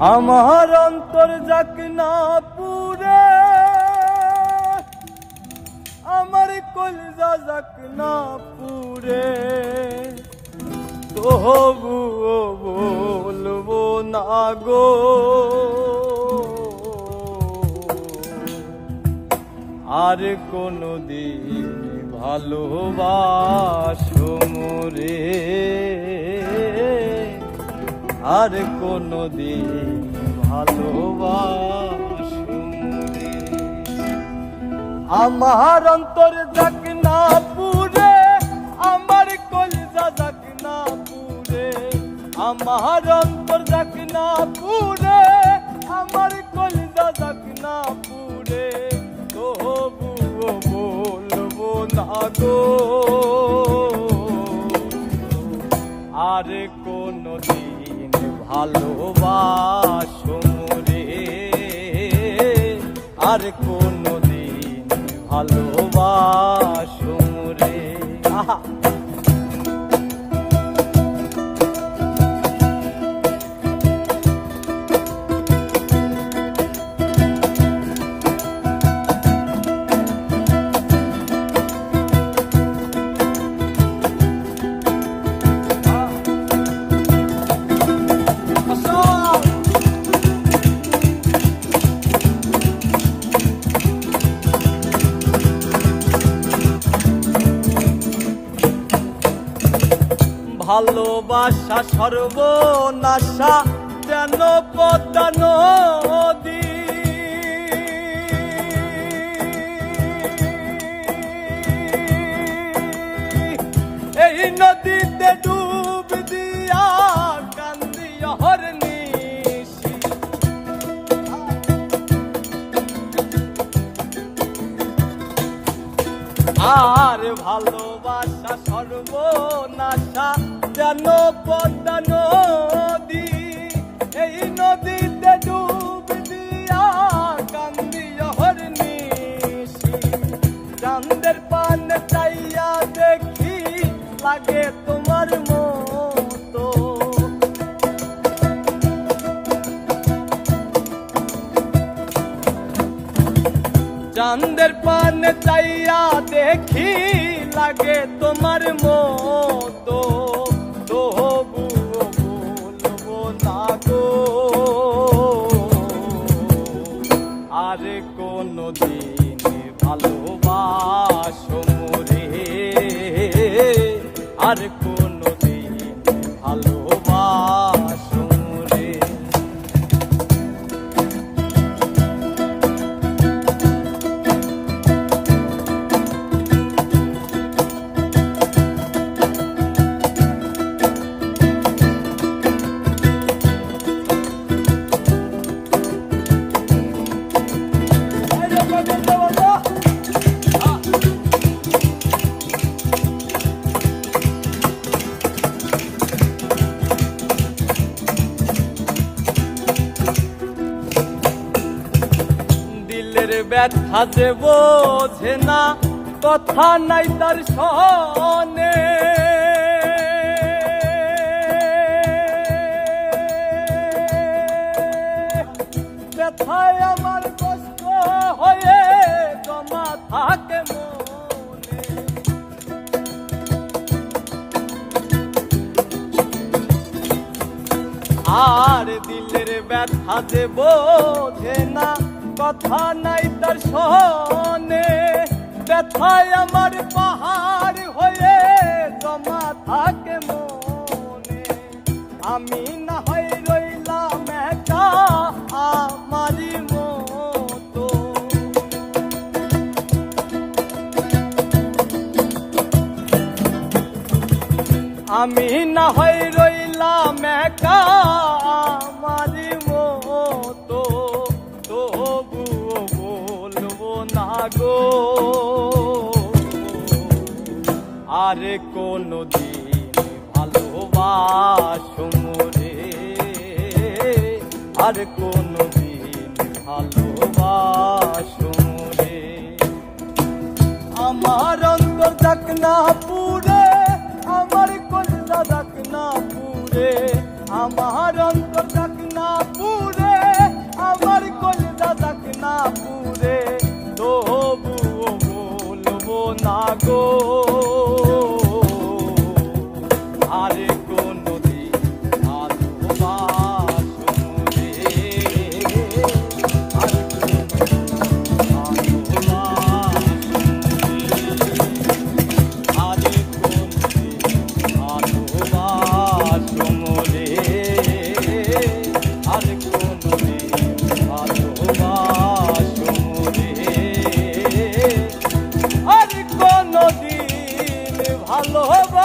আমার অন্তর যাক না পুরে, আমার কলজা যাক না পুরে। তবুও বলব না গো, আর কোনো দিন ভালোবাসো মোরে আর কোনো দিন ভালোবাসো মোরে আমার অন্তর যাক না পুরে আমার কলজা যাক না পুরে আমার অন্তর যাক না পুরে আমার কলজা যাক না পুরে তবুও বলব না গো। আর ভালোবাসো রে আর কোনো দিন ভালোবাসো রে আহা। ভালোবাসা সর্বনাশা যেন পদ্মা এই নদীতে ডুব দিয়া কান্দি হরনিশি আর ভালোবাসা সর্বনাশা যেন পদ্মা নদী, এই নদীতে ডুব দিয়া কান্দি হরনিশি চান্দের পান চাইয়া দেখি, লাগে তোমার মতো। চান্দের পান চাইয়া দেখি, লাগে তোমার মতো। আর কোনো ব্যথা যে বোঝে না, কথা নাই তার সনে ব্যথায় আমার কষ্ট হয়ে জমা থাকে মনে। আর দিলের ব্যথা যে বোঝে না কথা নাই তার সনে ব্যথায় আমার পাহাড় হয়ে জমা থাকে মনে। আমি না হয় রইলাম একা আমারই মতো। আমি না হয় রইলাম একা গো। আর কোন দিন ভালোবাসো রে। আর কোন দিন ভালোবাসো রে। আমার অন্তর দেখ না পুরে, আমার কলজা দেখ না পুরে। আমার অন্তর দেখ না পুরে, আমার কলজা দেখ না পুরে। ভালোবাসা